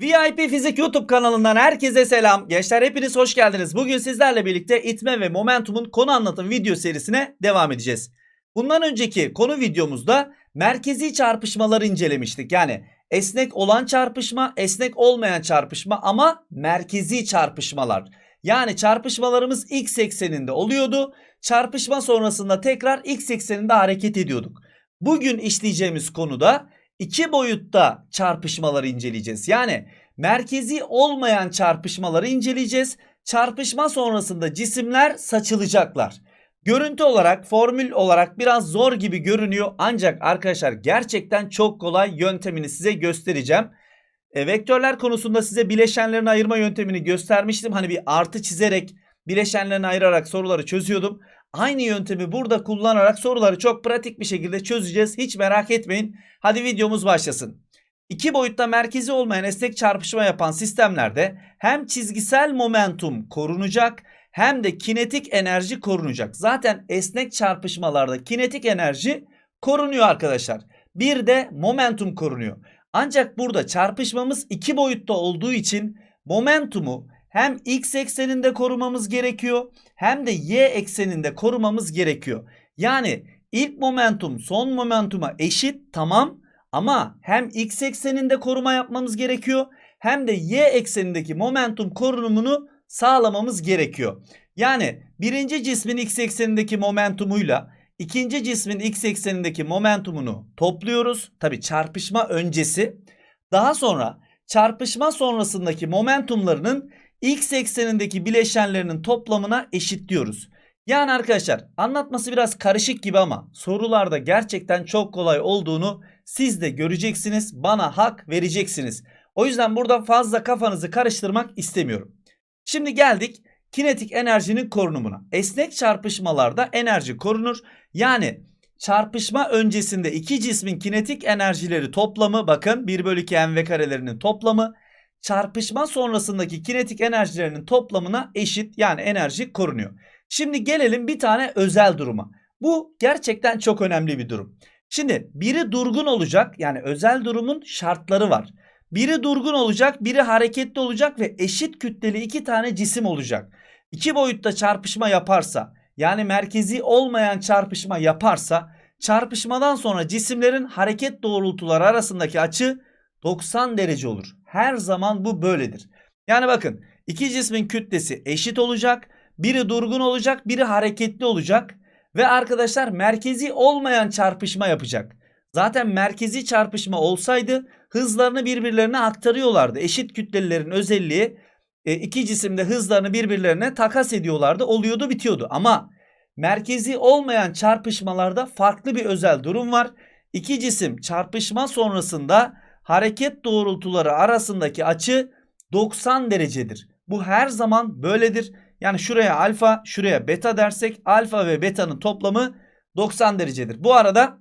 VIP Fizik YouTube kanalından herkese selam. Gençler hepiniz hoş geldiniz. Bugün sizlerle birlikte itme ve momentumun konu anlatım video serisine devam edeceğiz. Bundan önceki konu videomuzda merkezi çarpışmaları incelemiştik. Yani esnek olan çarpışma, esnek olmayan çarpışma ama merkezi çarpışmalar. Yani çarpışmalarımız x ekseninde oluyordu. Çarpışma sonrasında tekrar x ekseninde hareket ediyorduk. Bugün işleyeceğimiz konuda iki boyutta çarpışmaları inceleyeceğiz. Yani merkezi olmayan çarpışmaları inceleyeceğiz. Çarpışma sonrasında cisimler saçılacaklar. Görüntü olarak, formül olarak biraz zor gibi görünüyor ancak arkadaşlar gerçekten çok kolay yöntemini size göstereceğim. E, vektörler konusunda size bileşenlerini ayırma yöntemini göstermiştim. Hani bir artı çizerek bileşenlerini ayırarak soruları çözüyordum. Aynı yöntemi burada kullanarak soruları çok pratik bir şekilde çözeceğiz. Hiç merak etmeyin. Hadi videomuz başlasın. İki boyutta merkezi olmayan esnek çarpışma yapan sistemlerde hem çizgisel momentum korunacak hem de kinetik enerji korunacak. Zaten esnek çarpışmalarda kinetik enerji korunuyor arkadaşlar. Bir de momentum korunuyor. Ancak burada çarpışmamız iki boyutta olduğu için momentumu hem x ekseninde korumamız gerekiyor hem de y ekseninde korumamız gerekiyor. Yani ilk momentum son momentuma eşit tamam ama hem x ekseninde koruma yapmamız gerekiyor hem de y eksenindeki momentum korunumunu sağlamamız gerekiyor. Yani birinci cismin x eksenindeki momentumuyla ikinci cismin x eksenindeki momentumunu topluyoruz. Tabi çarpışma öncesi. Daha sonra çarpışma sonrasındaki momentumlarının x eksenindeki bileşenlerinin toplamına eşitliyoruz. Yani arkadaşlar anlatması biraz karışık gibi ama sorularda gerçekten çok kolay olduğunu siz de göreceksiniz. Bana hak vereceksiniz. O yüzden burada fazla kafanızı karıştırmak istemiyorum. Şimdi geldik kinetik enerjinin korunumuna. Esnek çarpışmalarda enerji korunur. Yani çarpışma öncesinde iki cismin kinetik enerjileri toplamı bakın 1 bölü 2 mv karelerinin toplamı çarpışma sonrasındaki kinetik enerjilerinin toplamına eşit yani enerji korunuyor. Şimdi gelelim bir tane özel duruma. Bu gerçekten çok önemli bir durum. Şimdi biri durgun olacak yani özel durumun şartları var. Biri durgun olacak, biri hareketli olacak ve eşit kütleli iki tane cisim olacak. İki boyutta çarpışma yaparsa yani merkezi olmayan çarpışma yaparsa çarpışmadan sonra cisimlerin hareket doğrultuları arasındaki açı 90 derece olur. Her zaman bu böyledir. Yani bakın iki cismin kütlesi eşit olacak. Biri durgun olacak, biri hareketli olacak. Ve arkadaşlar merkezi olmayan çarpışma yapacak. Zaten merkezi çarpışma olsaydı hızlarını birbirlerine aktarıyorlardı. Eşit kütlelerin özelliği e, iki cisimde hızlarını birbirlerine takas ediyorlardı. Oluyordu bitiyordu. Ama merkezi olmayan çarpışmalarda farklı bir özel durum var. İki cisim çarpışma sonrasında hareket doğrultuları arasındaki açı 90 derecedir. Bu her zaman böyledir. Yani şuraya alfa, şuraya beta dersek alfa ve beta'nın toplamı 90 derecedir. Bu arada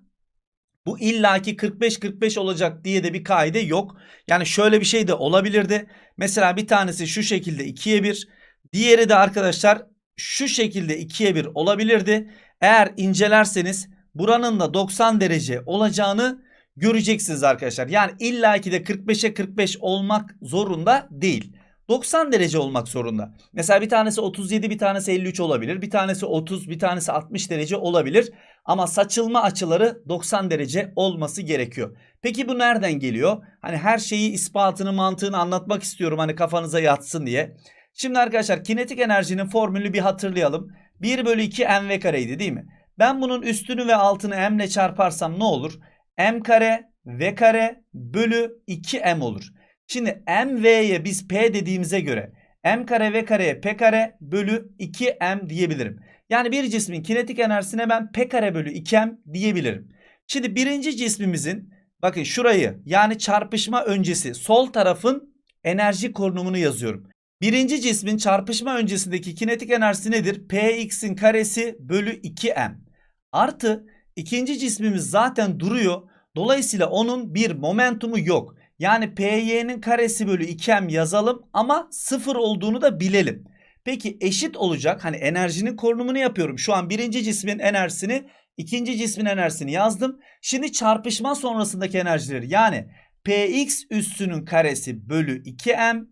bu illaki 45-45 olacak diye de bir kaide yok. Yani şöyle bir şey de olabilirdi. Mesela bir tanesi şu şekilde 2'ye 1. Diğeri de arkadaşlar şu şekilde 2'ye 1 olabilirdi. Eğer incelerseniz buranın da 90 derece olacağını göreceksiniz arkadaşlar. Yani illaki de 45'e 45 olmak zorunda değil. 90 derece olmak zorunda. Mesela bir tanesi 37 bir tanesi 53 olabilir. Bir tanesi 30 bir tanesi 60 derece olabilir. Ama saçılma açıları 90 derece olması gerekiyor. Peki bu nereden geliyor? Hani her şeyi ispatını mantığını anlatmak istiyorum hani kafanıza yatsın diye. Şimdi arkadaşlar kinetik enerjinin formülünü bir hatırlayalım. 1 bölü 2 mv kareydi değil mi? Ben bunun üstünü ve altını m ile çarparsam ne olur? M kare v kare bölü 2m olur. Şimdi mv'ye biz p dediğimize göre m kare v kareye p kare bölü 2m diyebilirim. Yani bir cismin kinetik enerjisine ben p kare bölü 2m diyebilirim. Şimdi birinci cismimizin bakın şurayı yani çarpışma öncesi sol tarafın enerji korunumunu yazıyorum. Birinci cismin çarpışma öncesindeki kinetik enerjisi nedir? px'in karesi bölü 2m. Artı ikinci cismimiz zaten duruyor. Dolayısıyla onun bir momentumu yok. Yani PY'nin karesi bölü 2M yazalım ama sıfır olduğunu da bilelim. Peki eşit olacak hani enerjinin korunumunu yapıyorum. Şu an birinci cismin enerjisini ikinci cismin enerjisini yazdım. Şimdi çarpışma sonrasındaki enerjileri yani px üssünün karesi bölü 2m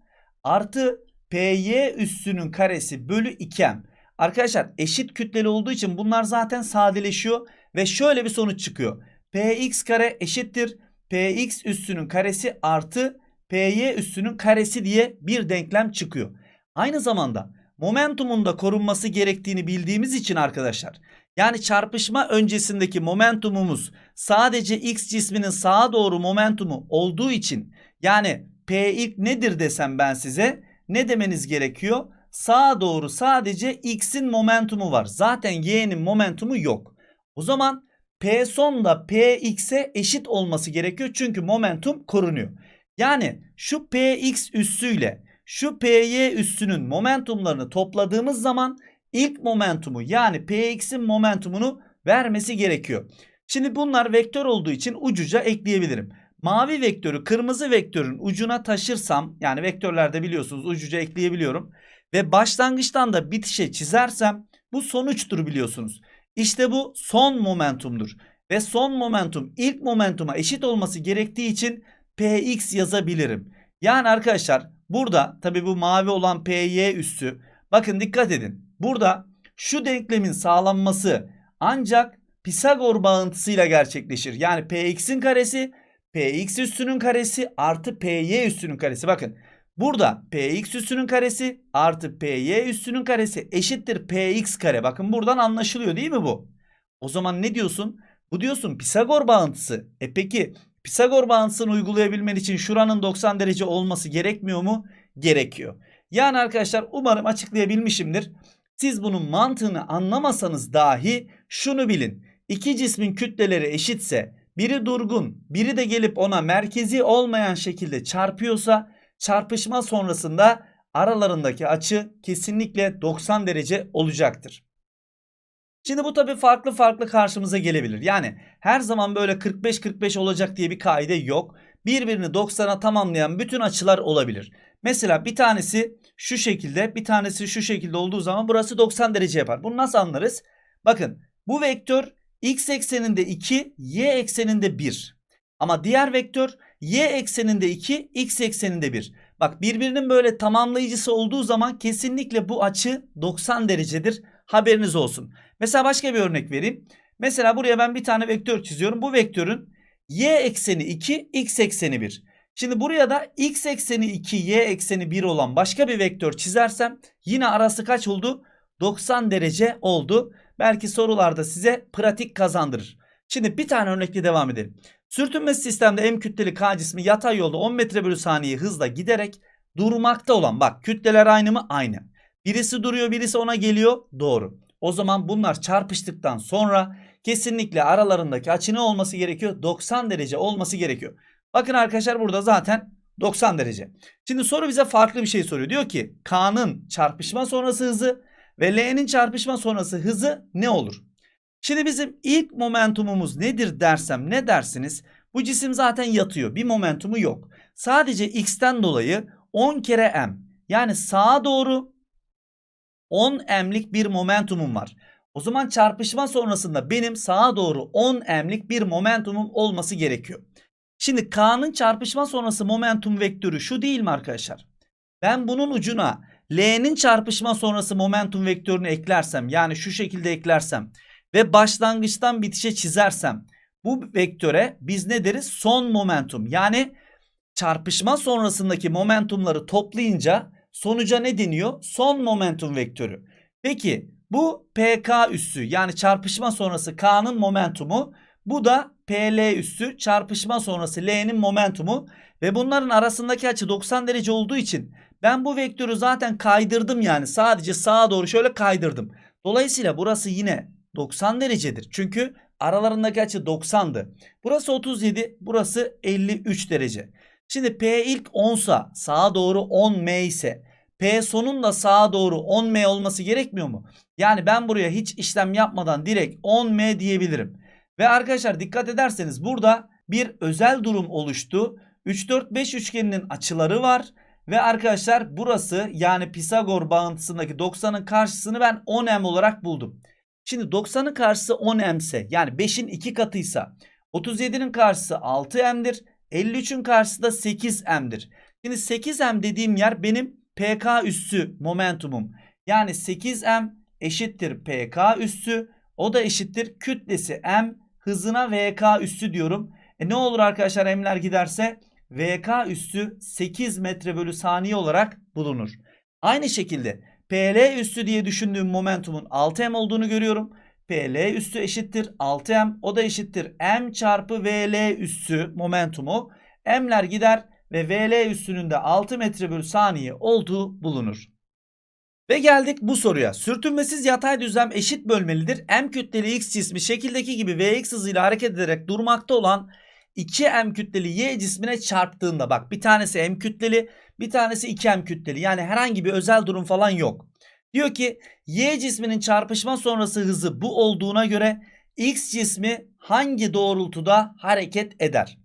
artı py üssünün karesi bölü 2m. Arkadaşlar eşit kütleli olduğu için bunlar zaten sadeleşiyor ve şöyle bir sonuç çıkıyor. Px kare eşittir px üssünün karesi artı py üssünün karesi diye bir denklem çıkıyor. Aynı zamanda momentumun da korunması gerektiğini bildiğimiz için arkadaşlar yani çarpışma öncesindeki momentumumuz sadece x cisminin sağa doğru momentumu olduğu için yani p ilk nedir desem ben size ne demeniz gerekiyor? Sağa doğru sadece x'in momentumu var. Zaten y'nin momentumu yok. O zaman p son da px'e eşit olması gerekiyor çünkü momentum korunuyor. Yani şu px üssüyle şu py üssünün momentumlarını topladığımız zaman ilk momentumu yani px'in momentumunu vermesi gerekiyor. Şimdi bunlar vektör olduğu için ucuca ekleyebilirim. Mavi vektörü kırmızı vektörün ucuna taşırsam yani vektörlerde biliyorsunuz ucuca ekleyebiliyorum. Ve başlangıçtan da bitişe çizersem bu sonuçtur biliyorsunuz. İşte bu son momentumdur. Ve son momentum ilk momentuma eşit olması gerektiği için px yazabilirim. Yani arkadaşlar burada tabi bu mavi olan py üssü bakın dikkat edin. Burada şu denklemin sağlanması ancak Pisagor bağıntısıyla gerçekleşir. Yani px'in karesi px üssünün karesi artı py üssünün karesi. Bakın burada px üssünün karesi artı py üssünün karesi eşittir px kare. Bakın buradan anlaşılıyor değil mi bu? O zaman ne diyorsun? Bu diyorsun Pisagor bağıntısı. E peki Pisagor bağıntısını uygulayabilmen için şuranın 90 derece olması gerekmiyor mu? Gerekiyor. Yani arkadaşlar umarım açıklayabilmişimdir. Siz bunun mantığını anlamasanız dahi şunu bilin. İki cismin kütleleri eşitse biri durgun biri de gelip ona merkezi olmayan şekilde çarpıyorsa çarpışma sonrasında aralarındaki açı kesinlikle 90 derece olacaktır. Şimdi bu tabi farklı farklı karşımıza gelebilir. Yani her zaman böyle 45-45 olacak diye bir kaide yok. Birbirini 90'a tamamlayan bütün açılar olabilir. Mesela bir tanesi şu şekilde bir tanesi şu şekilde olduğu zaman burası 90 derece yapar. Bunu nasıl anlarız? Bakın bu vektör x ekseninde 2, y ekseninde 1. Ama diğer vektör y ekseninde 2, x ekseninde 1. Bak birbirinin böyle tamamlayıcısı olduğu zaman kesinlikle bu açı 90 derecedir. Haberiniz olsun. Mesela başka bir örnek vereyim. Mesela buraya ben bir tane vektör çiziyorum. Bu vektörün y ekseni 2, x ekseni 1. Şimdi buraya da x ekseni 2, y ekseni 1 olan başka bir vektör çizersem yine arası kaç oldu? 90 derece oldu. Belki sorularda size pratik kazandırır. Şimdi bir tane örnekle devam edelim. Sürtünmesi sistemde M kütleli K cismi yatay yolda 10 metre bölü saniye hızla giderek durmakta olan bak kütleler aynı mı? Aynı. Birisi duruyor birisi ona geliyor. Doğru. O zaman bunlar çarpıştıktan sonra kesinlikle aralarındaki açı ne olması gerekiyor? 90 derece olması gerekiyor. Bakın arkadaşlar burada zaten 90 derece. Şimdi soru bize farklı bir şey soruyor. Diyor ki K'nın çarpışma sonrası hızı ve L'nin çarpışma sonrası hızı ne olur? Şimdi bizim ilk momentumumuz nedir dersem ne dersiniz? Bu cisim zaten yatıyor. Bir momentumu yok. Sadece x'ten dolayı 10 kere m yani sağa doğru 10 m'lik bir momentumum var. O zaman çarpışma sonrasında benim sağa doğru 10 m'lik bir momentumum olması gerekiyor. Şimdi K'nın çarpışma sonrası momentum vektörü şu değil mi arkadaşlar? Ben bunun ucuna L'nin çarpışma sonrası momentum vektörünü eklersem yani şu şekilde eklersem ve başlangıçtan bitişe çizersem bu vektöre biz ne deriz? Son momentum yani çarpışma sonrasındaki momentumları toplayınca sonuca ne deniyor? Son momentum vektörü. Peki bu PK üssü yani çarpışma sonrası K'nın momentumu bu da PL üssü çarpışma sonrası L'nin momentumu ve bunların arasındaki açı 90 derece olduğu için ben bu vektörü zaten kaydırdım yani sadece sağa doğru şöyle kaydırdım. Dolayısıyla burası yine 90 derecedir. Çünkü aralarındaki açı 90'dı. Burası 37, burası 53 derece. Şimdi P ilk 10 sa sağa doğru 10M ise P sonun da sağa doğru 10M olması gerekmiyor mu? Yani ben buraya hiç işlem yapmadan direkt 10M diyebilirim. Ve arkadaşlar dikkat ederseniz burada bir özel durum oluştu. 3 4 5 üçgeninin açıları var ve arkadaşlar burası yani Pisagor bağıntısındaki 90'ın karşısını ben 10m olarak buldum. Şimdi 90'ın karşısı 10m ise yani 5'in 2 katıysa 37'nin karşısı 6m'dir. 53'ün karşısı da 8m'dir. Şimdi 8m dediğim yer benim PK üssü momentumum. Yani 8m eşittir PK üssü. O da eşittir kütlesi m hızına VK üssü diyorum. E ne olur arkadaşlar m'ler giderse VK üssü 8 metre bölü saniye olarak bulunur. Aynı şekilde PL üssü diye düşündüğüm momentumun 6m olduğunu görüyorum. PL üssü eşittir 6m. O da eşittir m çarpı VL üssü momentumu. M'ler gider ve VL üssünün de 6 metre bölü saniye olduğu bulunur. Ve geldik bu soruya. Sürtünmesiz yatay düzlem eşit bölmelidir. M kütleli X cismi şekildeki gibi Vx hızıyla hareket ederek durmakta olan 2M kütleli Y cismine çarptığında bak bir tanesi M kütleli bir tanesi 2M kütleli yani herhangi bir özel durum falan yok. Diyor ki Y cisminin çarpışma sonrası hızı bu olduğuna göre X cismi hangi doğrultuda hareket eder?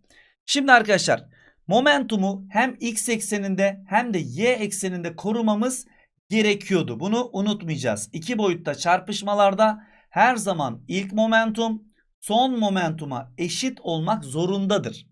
Şimdi arkadaşlar momentumu hem X ekseninde hem de Y ekseninde korumamız gerekiyordu. Bunu unutmayacağız. İki boyutta çarpışmalarda her zaman ilk momentum son momentuma eşit olmak zorundadır.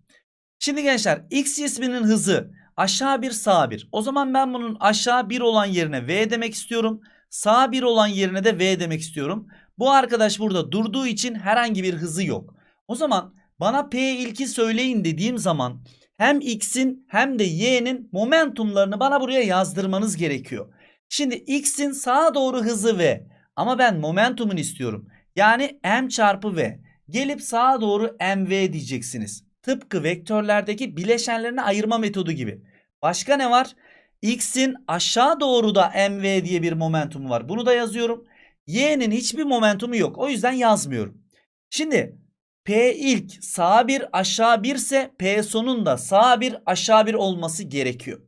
Şimdi gençler X cisminin hızı aşağı bir sağ bir. O zaman ben bunun aşağı bir olan yerine V demek istiyorum. Sağ bir olan yerine de V demek istiyorum. Bu arkadaş burada durduğu için herhangi bir hızı yok. O zaman bana P ilki söyleyin dediğim zaman hem X'in hem de Y'nin momentumlarını bana buraya yazdırmanız gerekiyor. Şimdi X'in sağa doğru hızı V ama ben momentumunu istiyorum. Yani M çarpı V. Gelip sağa doğru mv diyeceksiniz. Tıpkı vektörlerdeki bileşenlerini ayırma metodu gibi. Başka ne var? X'in aşağı doğru da mv diye bir momentumu var. Bunu da yazıyorum. Y'nin hiçbir momentumu yok. O yüzden yazmıyorum. Şimdi P ilk sağ bir aşağı bir ise P sonun da sağ bir aşağı bir olması gerekiyor.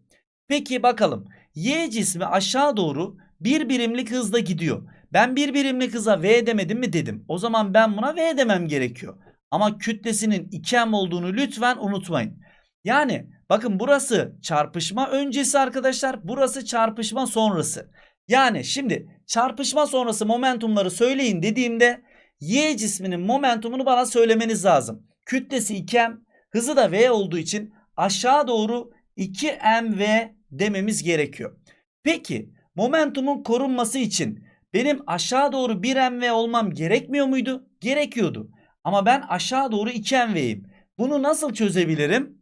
Peki bakalım. Y cismi aşağı doğru bir birimlik hızla gidiyor. Ben bir birimlik hıza V demedim mi dedim. O zaman ben buna V demem gerekiyor. Ama kütlesinin 2M olduğunu lütfen unutmayın. Yani bakın burası çarpışma öncesi arkadaşlar. Burası çarpışma sonrası. Yani şimdi çarpışma sonrası momentumları söyleyin dediğimde Y cisminin momentumunu bana söylemeniz lazım. Kütlesi 2M, hızı da V olduğu için aşağı doğru 2mv dememiz gerekiyor. Peki momentumun korunması için benim aşağı doğru 1mv olmam gerekmiyor muydu? Gerekiyordu. Ama ben aşağı doğru 2mv'yim. Bunu nasıl çözebilirim?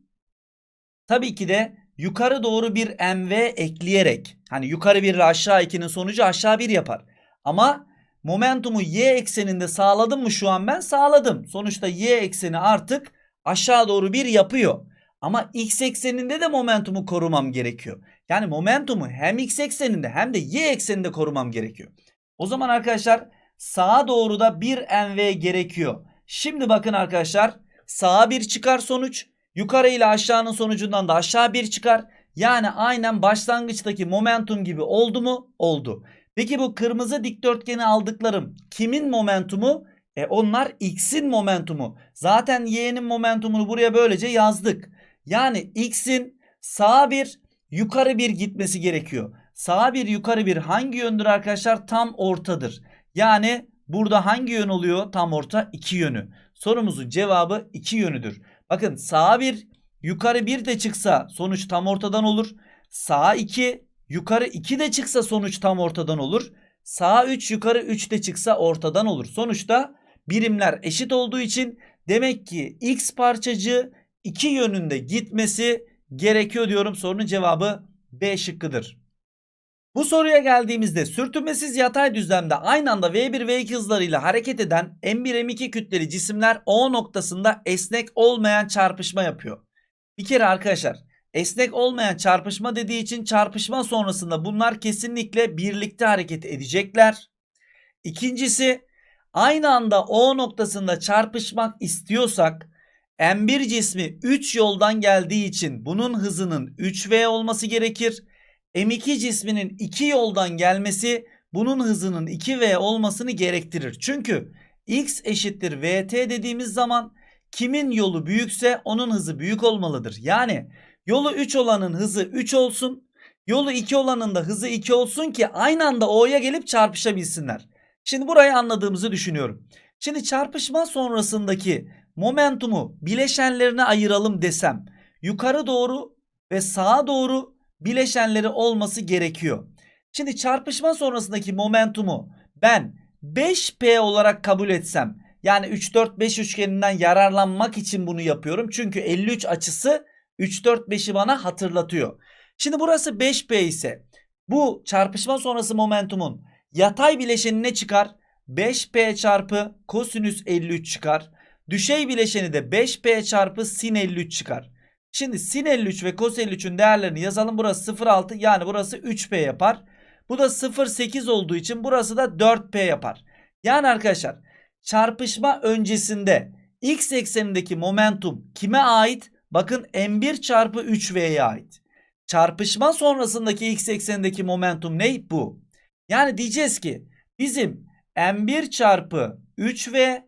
Tabii ki de yukarı doğru bir mv ekleyerek. Hani yukarı 1 ile aşağı 2'nin sonucu aşağı 1 yapar. Ama momentumu y ekseninde sağladım mı şu an ben? Sağladım. Sonuçta y ekseni artık aşağı doğru 1 yapıyor. Ama x ekseninde de momentumu korumam gerekiyor. Yani momentumu hem x ekseninde hem de y ekseninde korumam gerekiyor. O zaman arkadaşlar sağa doğru da bir mv gerekiyor. Şimdi bakın arkadaşlar sağa bir çıkar sonuç. Yukarı ile aşağının sonucundan da aşağı bir çıkar. Yani aynen başlangıçtaki momentum gibi oldu mu? Oldu. Peki bu kırmızı dikdörtgeni aldıklarım kimin momentumu? E onlar x'in momentumu. Zaten y'nin momentumunu buraya böylece yazdık. Yani x'in sağa bir yukarı bir gitmesi gerekiyor. Sağa bir yukarı bir hangi yöndür arkadaşlar? Tam ortadır. Yani burada hangi yön oluyor? Tam orta iki yönü. Sorumuzun cevabı iki yönüdür. Bakın sağa bir yukarı bir de çıksa sonuç tam ortadan olur. Sağa 2 yukarı 2 de çıksa sonuç tam ortadan olur. Sağa 3 yukarı 3 de çıksa ortadan olur. Sonuçta birimler eşit olduğu için demek ki x parçacığı iki yönünde gitmesi gerekiyor diyorum. Sorunun cevabı B şıkkıdır. Bu soruya geldiğimizde sürtünmesiz yatay düzlemde aynı anda V1 V2 hızlarıyla hareket eden M1 M2 kütleli cisimler O noktasında esnek olmayan çarpışma yapıyor. Bir kere arkadaşlar esnek olmayan çarpışma dediği için çarpışma sonrasında bunlar kesinlikle birlikte hareket edecekler. İkincisi aynı anda O noktasında çarpışmak istiyorsak M1 cismi 3 yoldan geldiği için bunun hızının 3V olması gerekir. M2 cisminin 2 yoldan gelmesi bunun hızının 2V olmasını gerektirir. Çünkü X eşittir VT dediğimiz zaman kimin yolu büyükse onun hızı büyük olmalıdır. Yani yolu 3 olanın hızı 3 olsun. Yolu 2 olanın da hızı 2 olsun ki aynı anda O'ya gelip çarpışabilsinler. Şimdi burayı anladığımızı düşünüyorum. Şimdi çarpışma sonrasındaki momentumu bileşenlerine ayıralım desem yukarı doğru ve sağa doğru bileşenleri olması gerekiyor. Şimdi çarpışma sonrasındaki momentumu ben 5P olarak kabul etsem yani 3 4 5 üçgeninden yararlanmak için bunu yapıyorum. Çünkü 53 açısı 3 4 5'i bana hatırlatıyor. Şimdi burası 5P ise bu çarpışma sonrası momentumun yatay bileşeni ne çıkar? 5P çarpı kosinüs 53 çıkar. Düşey bileşeni de 5P çarpı sin 53 çıkar. Şimdi sin 53 ve cos 53'ün değerlerini yazalım. Burası 0,6 yani burası 3P yapar. Bu da 0,8 olduğu için burası da 4P yapar. Yani arkadaşlar çarpışma öncesinde x eksenindeki momentum kime ait? Bakın m1 çarpı 3v'ye ait. Çarpışma sonrasındaki x eksenindeki momentum ne? Bu. Yani diyeceğiz ki bizim m1 çarpı 3v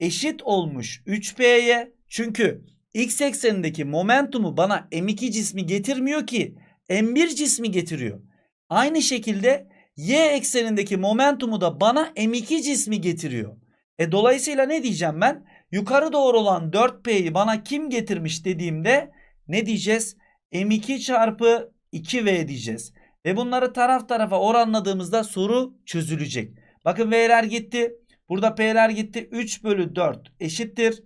eşit olmuş 3p'ye. Çünkü x eksenindeki momentumu bana m2 cismi getirmiyor ki m1 cismi getiriyor. Aynı şekilde y eksenindeki momentumu da bana m2 cismi getiriyor. E dolayısıyla ne diyeceğim ben? Yukarı doğru olan 4P'yi bana kim getirmiş dediğimde ne diyeceğiz? M2 çarpı 2V diyeceğiz. Ve bunları taraf tarafa oranladığımızda soru çözülecek. Bakın V'ler gitti. Burada P'ler gitti. 3 bölü 4 eşittir.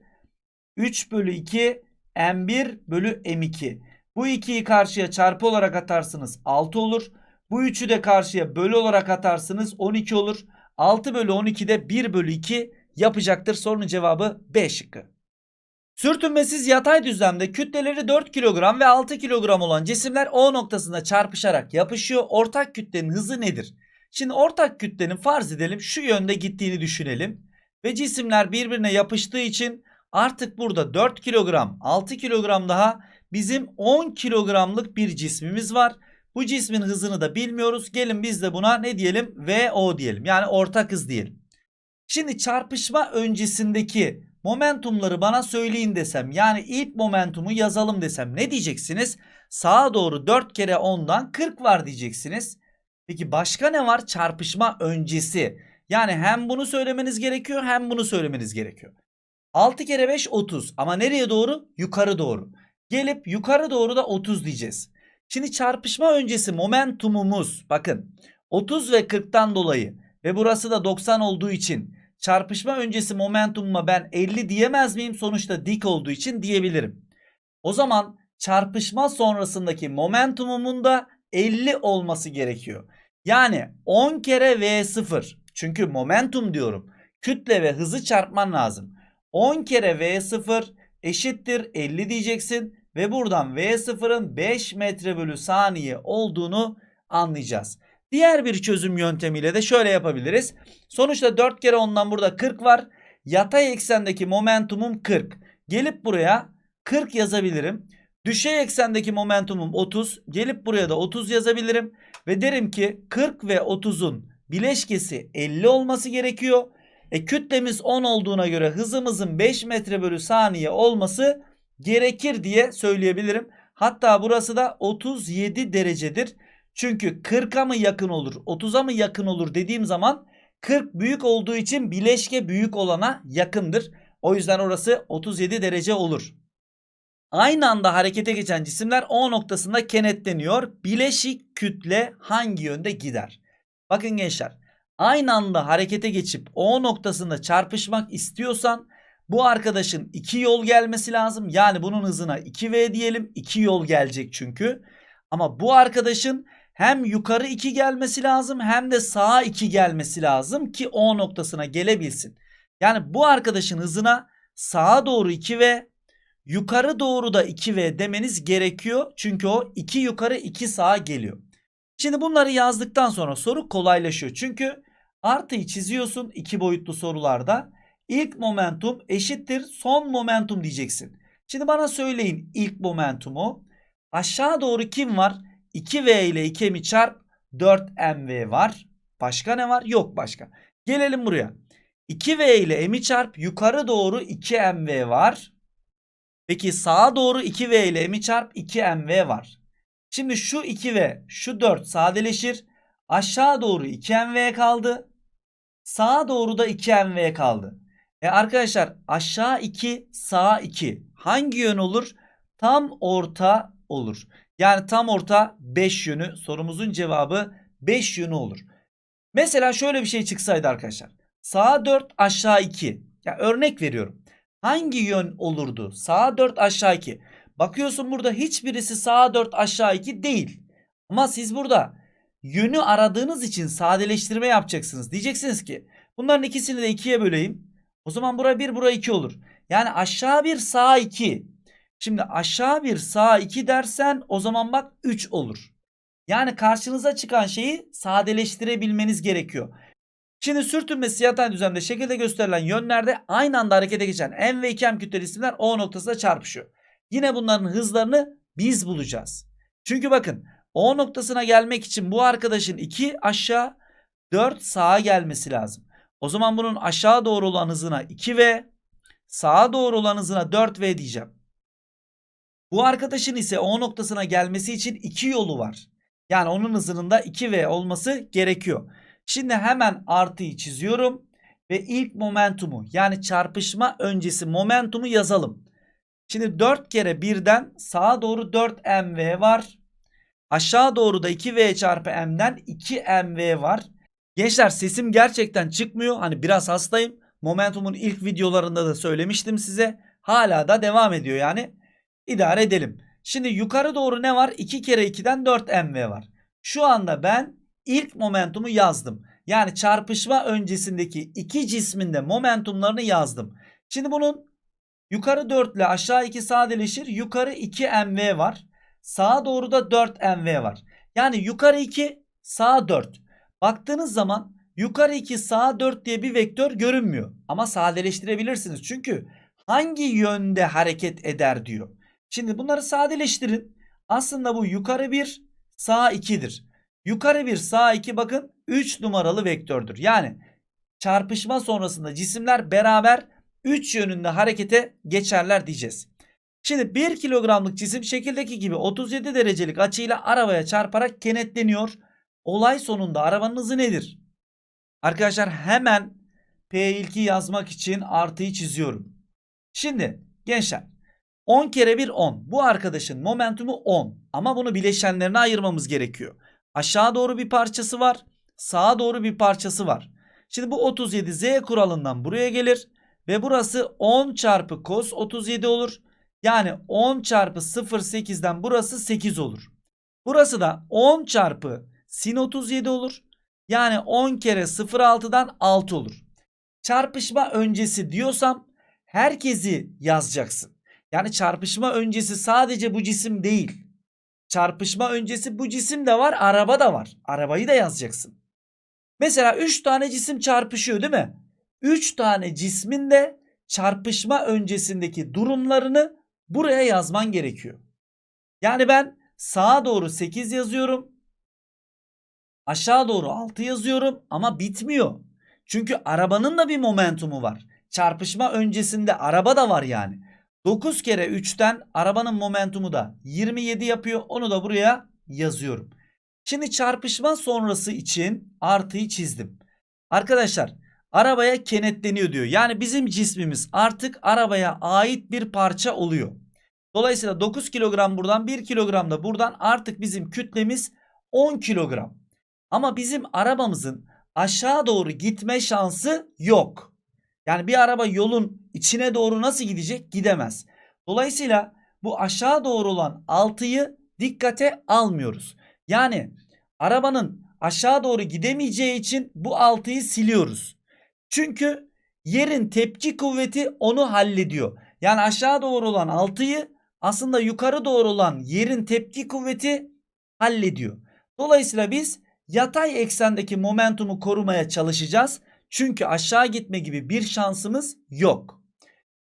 3 bölü 2 M1 bölü M2. Bu 2'yi karşıya çarpı olarak atarsınız 6 olur. Bu 3'ü de karşıya bölü olarak atarsınız 12 olur. 6 bölü 12 de 1 bölü 2 yapacaktır. Sorunun cevabı B şıkkı. Sürtünmesiz yatay düzlemde kütleleri 4 kilogram ve 6 kilogram olan cisimler O noktasında çarpışarak yapışıyor. Ortak kütlenin hızı nedir? Şimdi ortak kütlenin farz edelim şu yönde gittiğini düşünelim. Ve cisimler birbirine yapıştığı için artık burada 4 kilogram 6 kilogram daha bizim 10 kilogramlık bir cismimiz var. Bu cismin hızını da bilmiyoruz. Gelin biz de buna ne diyelim? VO diyelim. Yani ortak hız diyelim. Şimdi çarpışma öncesindeki momentumları bana söyleyin desem yani ilk momentumu yazalım desem ne diyeceksiniz? Sağa doğru 4 kere 10'dan 40 var diyeceksiniz. Peki başka ne var? Çarpışma öncesi. Yani hem bunu söylemeniz gerekiyor hem bunu söylemeniz gerekiyor. 6 kere 5 30 ama nereye doğru? Yukarı doğru. Gelip yukarı doğru da 30 diyeceğiz. Şimdi çarpışma öncesi momentumumuz bakın 30 ve 40'tan dolayı ve burası da 90 olduğu için çarpışma öncesi momentumuma ben 50 diyemez miyim? Sonuçta dik olduğu için diyebilirim. O zaman çarpışma sonrasındaki momentumumun da 50 olması gerekiyor. Yani 10 kere V0 çünkü momentum diyorum. Kütle ve hızı çarpman lazım. 10 kere V0 eşittir 50 diyeceksin ve buradan V0'ın 5 metre bölü saniye olduğunu anlayacağız. Diğer bir çözüm yöntemiyle de şöyle yapabiliriz. Sonuçta 4 kere 10'dan burada 40 var. Yatay eksendeki momentumum 40. Gelip buraya 40 yazabilirim. Düşey eksendeki momentumum 30. Gelip buraya da 30 yazabilirim. Ve derim ki 40 ve 30'un bileşkesi 50 olması gerekiyor. E kütlemiz 10 olduğuna göre hızımızın 5 metre bölü saniye olması gerekir diye söyleyebilirim. Hatta burası da 37 derecedir. Çünkü 40'a mı yakın olur 30'a mı yakın olur dediğim zaman 40 büyük olduğu için bileşke büyük olana yakındır. O yüzden orası 37 derece olur. Aynı anda harekete geçen cisimler O noktasında kenetleniyor. Bileşik kütle hangi yönde gider? Bakın gençler aynı anda harekete geçip O noktasında çarpışmak istiyorsan bu arkadaşın iki yol gelmesi lazım. Yani bunun hızına 2V diyelim. 2 yol gelecek çünkü. Ama bu arkadaşın hem yukarı 2 gelmesi lazım hem de sağa 2 gelmesi lazım ki O noktasına gelebilsin. Yani bu arkadaşın hızına sağa doğru 2V yukarı doğru da 2V demeniz gerekiyor. Çünkü o 2 yukarı 2 sağa geliyor. Şimdi bunları yazdıktan sonra soru kolaylaşıyor. Çünkü artıyı çiziyorsun iki boyutlu sorularda. İlk momentum eşittir son momentum diyeceksin. Şimdi bana söyleyin ilk momentumu. Aşağı doğru kim var? 2V ile 2M'i çarp 4MV var. Başka ne var? Yok başka. Gelelim buraya. 2V ile M'i çarp yukarı doğru 2MV var. Peki sağa doğru 2V ile M'i çarp 2MV var. Şimdi şu 2V şu 4 sadeleşir. Aşağı doğru 2MV kaldı. Sağa doğru da 2MV kaldı. E arkadaşlar aşağı 2 sağ 2 hangi yön olur? Tam orta olur. Yani tam orta 5 yönü sorumuzun cevabı 5 yönü olur. Mesela şöyle bir şey çıksaydı arkadaşlar. Sağa 4 aşağı 2. Ya örnek veriyorum. Hangi yön olurdu? Sağa 4 aşağı 2. Bakıyorsun burada hiçbirisi sağa 4 aşağı 2 değil. Ama siz burada yönü aradığınız için sadeleştirme yapacaksınız. Diyeceksiniz ki bunların ikisini de 2'ye böleyim. O zaman bura 1 bura 2 olur. Yani aşağı 1 sağ 2. Şimdi aşağı 1 sağ 2 dersen o zaman bak 3 olur. Yani karşınıza çıkan şeyi sadeleştirebilmeniz gerekiyor. Şimdi sürtünmesi yatay düzlemde şekilde gösterilen yönlerde aynı anda harekete geçen M ve 2M kütleli cisimler O noktasında çarpışıyor. Yine bunların hızlarını biz bulacağız. Çünkü bakın O noktasına gelmek için bu arkadaşın 2 aşağı 4 sağa gelmesi lazım. O zaman bunun aşağı doğru olan hızına 2V, sağa doğru olan hızına 4V diyeceğim. Bu arkadaşın ise O noktasına gelmesi için 2 yolu var. Yani onun hızının da 2V olması gerekiyor. Şimdi hemen artıyı çiziyorum ve ilk momentumu yani çarpışma öncesi momentumu yazalım. Şimdi 4 kere 1'den sağa doğru 4 mv var. Aşağı doğru da 2v çarpı m'den 2 mv var. Gençler sesim gerçekten çıkmıyor. Hani biraz hastayım. Momentumun ilk videolarında da söylemiştim size. Hala da devam ediyor yani. İdare edelim. Şimdi yukarı doğru ne var? 2 kere 2'den 4 mv var. Şu anda ben ilk momentumu yazdım. Yani çarpışma öncesindeki iki cismin de momentumlarını yazdım. Şimdi bunun yukarı 4 ile aşağı 2 sadeleşir. Yukarı 2 mv var. Sağa doğru da 4 mv var. Yani yukarı 2 sağa 4. Baktığınız zaman yukarı 2 sağa 4 diye bir vektör görünmüyor. Ama sadeleştirebilirsiniz. Çünkü hangi yönde hareket eder diyor. Şimdi bunları sadeleştirin. Aslında bu yukarı 1 sağ 2'dir. Yukarı 1 sağ 2 bakın 3 numaralı vektördür. Yani çarpışma sonrasında cisimler beraber 3 yönünde harekete geçerler diyeceğiz. Şimdi 1 kilogramlık cisim şekildeki gibi 37 derecelik açıyla arabaya çarparak kenetleniyor. Olay sonunda arabanın hızı nedir? Arkadaşlar hemen P ilki yazmak için artıyı çiziyorum. Şimdi gençler 10 kere 1 10. Bu arkadaşın momentumu 10. Ama bunu bileşenlerine ayırmamız gerekiyor. Aşağı doğru bir parçası var. Sağa doğru bir parçası var. Şimdi bu 37 Z kuralından buraya gelir. Ve burası 10 çarpı cos 37 olur. Yani 10 çarpı 0,8'den burası 8 olur. Burası da 10 çarpı sin 37 olur. Yani 10 kere 0,6'dan 6 olur. Çarpışma öncesi diyorsam herkesi yazacaksın. Yani çarpışma öncesi sadece bu cisim değil. Çarpışma öncesi bu cisim de var, araba da var. Arabayı da yazacaksın. Mesela 3 tane cisim çarpışıyor değil mi? 3 tane cismin de çarpışma öncesindeki durumlarını buraya yazman gerekiyor. Yani ben sağa doğru 8 yazıyorum. Aşağı doğru 6 yazıyorum ama bitmiyor. Çünkü arabanın da bir momentumu var. Çarpışma öncesinde araba da var yani. 9 kere 3'ten arabanın momentumu da 27 yapıyor. Onu da buraya yazıyorum. Şimdi çarpışma sonrası için artıyı çizdim. Arkadaşlar arabaya kenetleniyor diyor. Yani bizim cismimiz artık arabaya ait bir parça oluyor. Dolayısıyla 9 kilogram buradan 1 kilogram da buradan artık bizim kütlemiz 10 kilogram. Ama bizim arabamızın aşağı doğru gitme şansı yok. Yani bir araba yolun içine doğru nasıl gidecek? Gidemez. Dolayısıyla bu aşağı doğru olan 6'yı dikkate almıyoruz. Yani arabanın aşağı doğru gidemeyeceği için bu 6'yı siliyoruz. Çünkü yerin tepki kuvveti onu hallediyor. Yani aşağı doğru olan 6'yı aslında yukarı doğru olan yerin tepki kuvveti hallediyor. Dolayısıyla biz yatay eksendeki momentumu korumaya çalışacağız. Çünkü aşağı gitme gibi bir şansımız yok.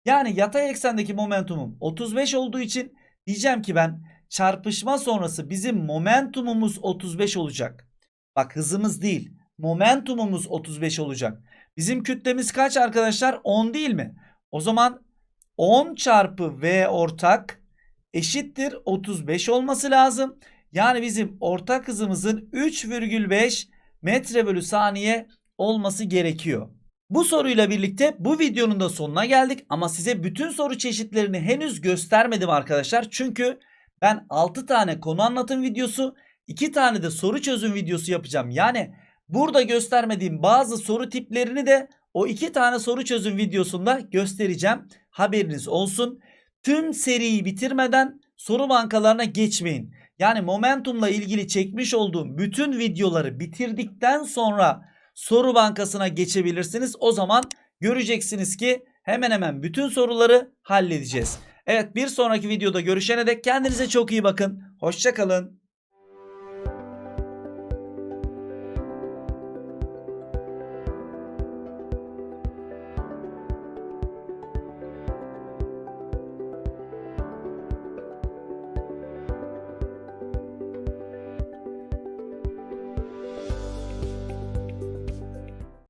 Yani yatay eksendeki momentumum 35 olduğu için diyeceğim ki ben çarpışma sonrası bizim momentumumuz 35 olacak. Bak hızımız değil momentumumuz 35 olacak. Bizim kütlemiz kaç arkadaşlar? 10 değil mi? O zaman 10 çarpı V ortak eşittir 35 olması lazım. Yani bizim ortak hızımızın 3,5 metre bölü saniye olması gerekiyor. Bu soruyla birlikte bu videonun da sonuna geldik ama size bütün soru çeşitlerini henüz göstermedim arkadaşlar. Çünkü ben 6 tane konu anlatım videosu, 2 tane de soru çözüm videosu yapacağım. Yani burada göstermediğim bazı soru tiplerini de o 2 tane soru çözüm videosunda göstereceğim. Haberiniz olsun. Tüm seriyi bitirmeden soru bankalarına geçmeyin. Yani momentumla ilgili çekmiş olduğum bütün videoları bitirdikten sonra soru bankasına geçebilirsiniz. O zaman göreceksiniz ki hemen hemen bütün soruları halledeceğiz. Evet bir sonraki videoda görüşene dek kendinize çok iyi bakın. Hoşçakalın.